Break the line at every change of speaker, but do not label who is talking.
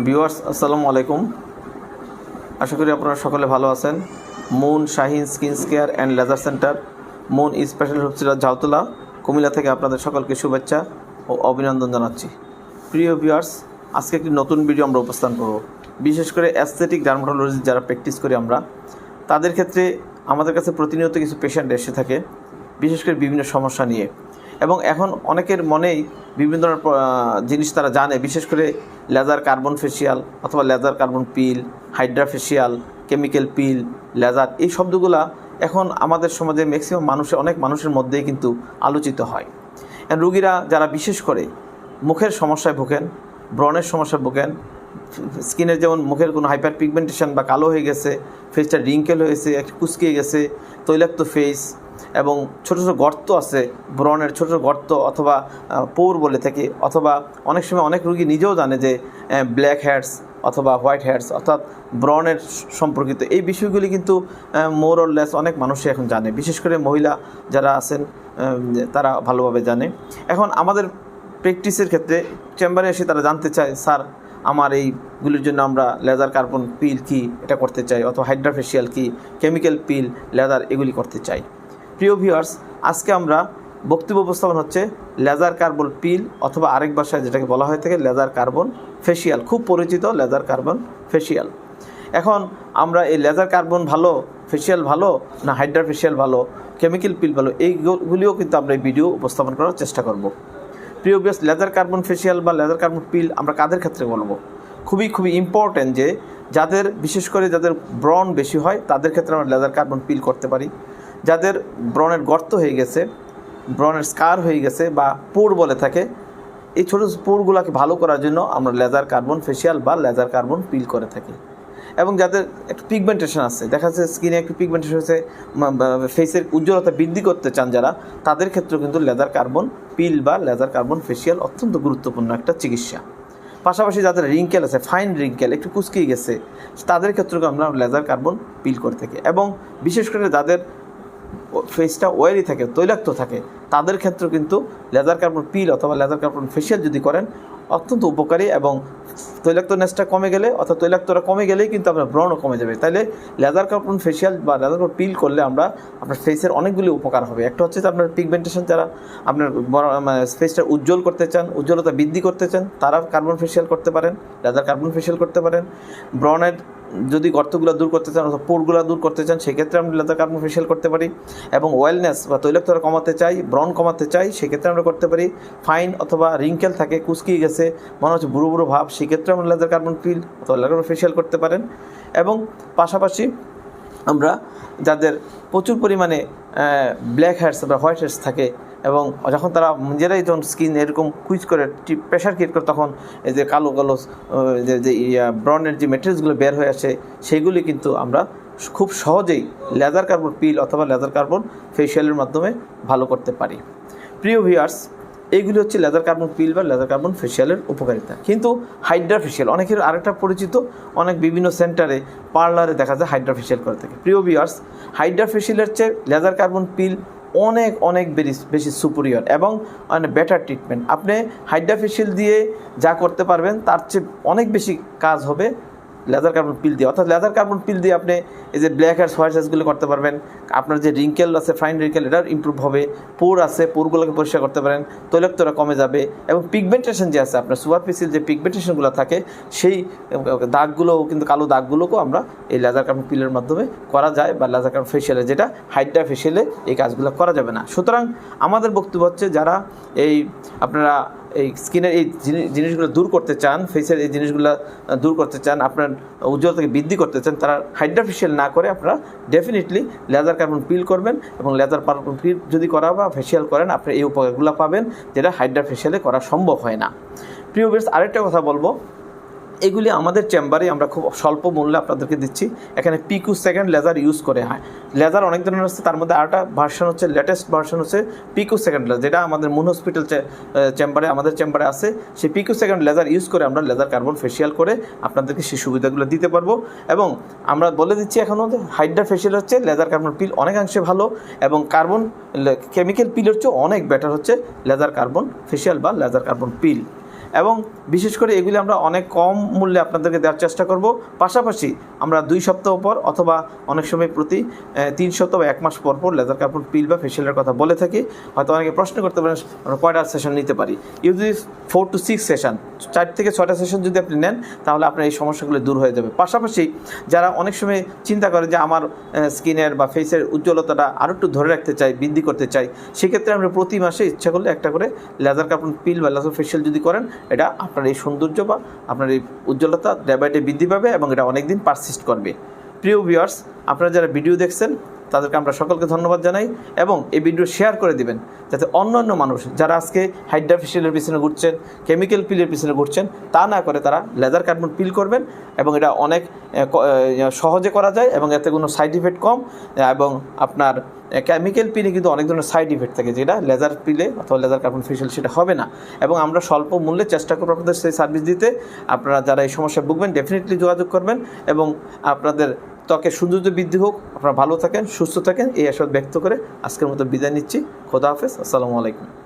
Viewers, আসসালামু আলাইকুম। আশা করি আপনারা সকলে ভালো আছেন। Moon Shahin skin care and laser centre, Moon special হচ্ছিল ঝাউতলা কুমিল্লা থেকে আপনাদের সকলকে শুভেচ্ছা ও অভিনন্দন জানাচ্ছি। প্রিয় ভিউয়ার্স, আজকে একটি নতুন ভিডিও আমরা উপস্থান করব। বিশেষ করে অ্যাস্থেটিক ডার্মাটোলজি যারা প্র্যাকটিস করি আমরা, তাদের ক্ষেত্রে আমাদের কাছে প্রতিনিয়ত কিছু পেশেন্ট এসে থাকে, বিশেষ করে বিভিন্ন সমস্যা নিয়ে। এবং এখন অনেকের মনেই বিভিন্ন ধরনের জিনিস তারা জানে, বিশেষ করে লেজার কার্বন ফেসিয়াল অথবা laser carbon peel, hydra facial, chemical peel, laser, এই শব্দগুলা এখন আমাদের সমাজে ম্যাক্সিমাম মানুষের অনেক মানুষের মধ্যেই কিন্তু আলোচিত হয়। রুগীরা যারা বিশেষ করে মুখের সমস্যায় ভোগেন, ব্রণের সমস্যায় ভোগেন স্কিনের যেমন মুখের কোনো হাইপার পিগমেন্টেশন বা কালো হয়ে গেছে ফেসটা রিঙ্কেল হয়েছে, একটু কুচকিয়ে গেছে, তৈলাক্ত ফেস এবং ছোটো ছোটো গর্ত আছে, ব্রণের ছোটো ছোটো গর্ত অথবা পৌর বলে থাকে, অথবা অনেক সময় অনেক রুগী নিজেও জানে যে ব্ল্যাক হেয়ার্স অথবা হোয়াইট হেয়ার্স অর্থাৎ ব্রণের সম্পর্কিত। এই বিষয়গুলি কিন্তু মোর লেস অনেক মানুষই এখন জানে। বিশেষ করে মহিলা যারা আছেন তারা ভালোভাবে জানে। এখন আমাদের প্র্যাকটিসের ক্ষেত্রে চেম্বারে এসে তারা জানতে চায়, স্যার আমার এইগুলির জন্য আমরা লেজার কার্বন পিল কি এটা করতে চাই অথবা হাইড্রাফেশিয়াল কি কেমিক্যাল পিল, লেজার এগুলি করতে চাই। প্রিয় ভিউয়ার্স আজকে আমরা বক্তব্য উপস্থাপন হচ্ছে লেজার কার্বন পিল অথবা আরেক ভাষায় যেটাকে বলা হয়ে থাকে লেজার কার্বন ফেসিয়াল খুব পরিচিত লেজার কার্বন ফেসিয়াল এখন আমরা এই লেজার কার্বন ভালো ফেসিয়াল ভালো না হাইড্রা ফেসিয়াল ভালো কেমিক্যাল পিল ভালো এইগুলিও কিন্তু আমরা এই ভিডিও উপস্থাপন করার চেষ্টা করব। প্রিয় বিয়াস লেজার কার্বন ফেসিয়াল বা লেজার কার্বন পিল আমরা কাদের ক্ষেত্রে বলব? খুবই খুবই ইম্পর্ট্যান্ট যে যাদের, বিশেষ করে যাদের ব্রণ বেশি হয়, তাদের ক্ষেত্রে আমরা লেজার কার্বন পিল করতে পারি। যাদের ব্রণের গর্ত হয়ে গেছে, ব্রণের স্কার হয়ে গেছে বা পোর বলে থাকে, এই ছোটো পোরগুলোকে ভালো করার জন্য আমরা লেজার কার্বন ফেসিয়াল বা লেজার কার্বন পিল করে থাকি। এবং যাদের একটু পিগমেন্টেশন আছে, দেখা যাচ্ছে স্কিনে একটু পিগমেন্টেশন হয়েছে ফেসের উজ্জ্বলতা বৃদ্ধি করতে চান যারা, তাদের ক্ষেত্রেও কিন্তু লেদার কার্বন পিল বা লেদার কার্বন ফেসিয়াল অত্যন্ত গুরুত্বপূর্ণ একটা চিকিৎসা। পাশাপাশি যাদের রিঙ্কেল আছে ফাইন রিঙ্কেল একটু কুচকিয়ে গেছে, তাদের ক্ষেত্রেও আমরা লেজার কার্বন পিল করে থাকি। এবং বিশেষ করে যাদের ফেসটা ওয়েলি থাকে, তৈলাক্ত থাকে, তাদের ক্ষেত্রেও কিন্তু লেজার কার্বন পিল অথবা লেজার কার্বন ফেসিয়াল যদি করেন অত্যন্ত উপকারী এবং তৈলাক্ত নেসটা কমে গেলে, অর্থাৎ তৈলাক্তরা কমে গেলেই কিন্তু আপনার ব্রণও কমে যাবে। তাইলে লেদার কার্বন ফেসিয়াল বা লেদার কাপড় পিল করলে আমরা আপনার ফেসের অনেকগুলি উপকার হবে। একটা হচ্ছে যে আপনার পিগমেন্টেশন যারা আপনার মানে ফেসটা উজ্জ্বল করতে চান, উজ্জ্বলতা বৃদ্ধি করতে চান, তারা কার্বন ফেসিয়াল করতে পারেন লেদার কার্বন ফেসিয়াল করতে পারেন। ব্রণের যদি গর্তগুলো দূর করতে চান অথবা পোরগুলো দূর করতে চান, সেক্ষেত্রে আমরা লেজার কার্বন ফেসিয়াল করতে পারি। এবং ওয়েলনেস বা তৈলাক্ততা কমাতে চাই ব্রন কমাতে চাই, সেক্ষেত্রে আমরা করতে পারি। ফাইন অথবা রিঙ্কেল থাকে, কুচকিয়ে গেছে, মনে হচ্ছে বুড়ো বুড়ো ভাব, সেক্ষেত্রে আমরা লেজার কার্বন পিল অথবা লেজার কার্বন ফেসিয়াল করতে পারেন। এবং পাশাপাশি আমরা যাদের প্রচুর পরিমাণে ব্ল্যাক হেয়ার্স বা হোয়াইট হেয়ার্স থাকে এবং যখন তারা নিজেরাই যখন স্কিন এরকম কুইজ করে প্রেশার ক্রিয়েট করে, তখন এই যে কালো কালো যে যে ব্রনের যে মেটেরিয়ালসগুলো বের হয়ে আসে সেইগুলি কিন্তু আমরা খুব সহজেই লেদার কার্বন পিল অথবা লেদার কার্বন ফেসিয়ালের মাধ্যমে ভালো করতে পারি। প্রিয় ভিউয়ার্স এইগুলি হচ্ছে লেদার কার্বন পিল বা লেদার কার্বন ফেসিয়ালের উপকারিতা। কিন্তু হাইড্রা ফেসিয়াল অনেকের আরেকটা পরিচিত, অনেক বিভিন্ন সেন্টারে পার্লারে দেখা যায় হাইড্রা ফেসিয়াল করে থাকে। প্রিয় ভিউয়ার্স হাইড্রা ফেসিয়ালের চেয়ে লেদার কার্বন পিল অনেক অনেক বেশি সুপেরিয়র এবং অনেক বেটার ট্রিটমেন্ট আপনি হাইড্রাফেশিয়াল দিয়ে যা করতে পারবেন, তার চেয়ে অনেক বেশি কাজ হবে লেদার কার্বন পিল দিয়ে, অর্থাৎ লেদার কার্বন পিল দিয়ে আপনি এই যে ব্ল্যাক হেয়ার্স হোয়াইট হেয়ার্সগুলো করতে পারবেন। আপনার যে রিঙ্কেল আছে ফাইন রিঙ্কেল এটার ইম্প্রুভ হবে। পোর আছে, পোরগুলোকে পরিষ্কার করতে পারেন তৈলাক্তরা কমে যাবে এবং পিগমেন্টেশন যে আছে, আপনার সুপার সুপারফিসিয়াল যে পিগমেন্টেশনগুলো থাকে, সেই দাগগুলো কিন্তু, কালো দাগগুলোকেও আমরা এই লেজার কার্বন পিলের মাধ্যমে করা যায় বা লেজার কার্বন ফেসিয়ালে যেটা হাইড্রা ফেসিয়ালে এই কাজগুলো করা যাবে না। সুতরাং আমাদের বক্তব্য হচ্ছে, যারা এই আপনারা এই স্কিনের এই জিনিসগুলো দূর করতে চান ফেসের এই জিনিসগুলো দূর করতে চান, আপনার উজ্জ্বলতাকে বৃদ্ধি করতে চান, তারা হাইড্রাফেশিয়াল না করে আপনারা ডেফিনেটলি লেজার কার্বন পিল করবেন এবং লেজার কার্বন পিল যদি করা বা ফেসিয়াল করেন, আপনি এই উপকারগুলো পাবেন যেটা হাইড্রাফেশিয়ালে করা সম্ভব হয় না। প্রিয় বেশ আরেকটা কথা বলব। এগুলি আমাদের চেম্বারে আমরা খুব স্বল্প মূল্যে আপনাদেরকে দিচ্ছি। এখানে পিকু সেকেন্ড লেজার ইউজ করে হয়। লেজার অনেক ধরনের আছে, তার মধ্যে আরেকটা ভার্সন হচ্ছে লেটেস্ট ভার্সন হচ্ছে পিকু সেকেন্ড লেজার, যেটা আমাদের মুন হসপিটাল চেম্বারে, আমাদের চেম্বারে আছে। সেই পিকু সেকেন্ড লেজার ইউজ করে আমরা লেজার কার্বন ফেসিয়াল করে আপনাদেরকে সেই সুবিধাগুলো দিতে পারব। এবং আমরা বলে দিচ্ছি এখনও হাইড্রা ফেসিয়াল হচ্ছে, লেজার কার্বন পিল অনেকাংশে ভালো এবং কার্বন কেমিক্যাল পিলের চেয়ে অনেক বেটার হচ্ছে লেজার কার্বন ফেসিয়াল বা লেজার কার্বন পিল এবং বিশেষ করে এগুলি আমরা অনেক কম মূল্যে আপনাদেরকে দেওয়ার চেষ্টা করব। পাশাপাশি আমরা দুই সপ্তাহ পর অথবা অনেক সময় প্রতি তিন সপ্তাহ বা এক মাস পর পর লেদার কাপড় পিল বা ফেশিয়ালের কথা বলে থাকি। হয়তো অনেকে প্রশ্ন করতে পারেন, আমরা কয়টা সেশন নিতে পারি? You this four to six session চার থেকে ছয়টা সেশন যদি আপনি নেন, তাহলে আপনার এই সমস্যাগুলো দূর হয়ে যাবে। পাশাপাশি যারা অনেক সময় চিন্তা করে যে আমার স্কিনের বা ফেসের উজ্জ্বলতাটা আরও একটু ধরে রাখতে চাই, বৃদ্ধি করতে চাই, সেক্ষেত্রে আমরা প্রতি মাসে ইচ্ছা করলে একটা করে লেজার কাপড় পিল বা লেজার ফেশিয়াল যদি করেন, এটা আপনার এই সৌন্দর্য বা আপনার এই উজ্জ্বলতা ডে বাই ডে বৃদ্ধি পাবে এবং এটা অনেকদিন পারসিস্ট করবে। প্রিয় ভিউয়ার্স আপনারা যারা ভিডিও দেখছেন তাদেরকে আমরা সকলকে ধন্যবাদ জানাই এবং এই ভিডিও শেয়ার করে দিবেন যাতে অন্য অন্য মানুষ যারা আজকে হাইড্রা ফেশিয়ালের পিছনে ঘুরছেন, কেমিক্যাল পিলের পিছনে ঘুরছেন, তা না করে তারা লেদার কার্বন পিল করবেন এবং এটা অনেক সহজে করা যায় এবং এতে কোনো সাইড ইফেক্ট কম। এবং আপনার কেমিক্যাল পিলে কিন্তু অনেক ধরনের সাইড ইফেক্ট থাকে যেটা লেজার পিলে অথবা লেজার কার্বন ফেশিয়াল সেটা হবে না। এবং আমরা স্বল্প মূল্যে চেষ্টা করব আপনাদের সেই সার্ভিস দিতে। আপনারা যারা এই সমস্যায় ভুগবেন ডেফিনেটলি যোগাযোগ করবেন এবং আপনাদের ত্বকের সৌন্দর্য বৃদ্ধি হোক, আপনারা ভালো থাকেন, সুস্থ থাকেন, এই আশা ব্যক্ত করে আজকের মতো বিদায় নিচ্ছি। খোদা হাফেজ, আসসালামু আলাইকুম।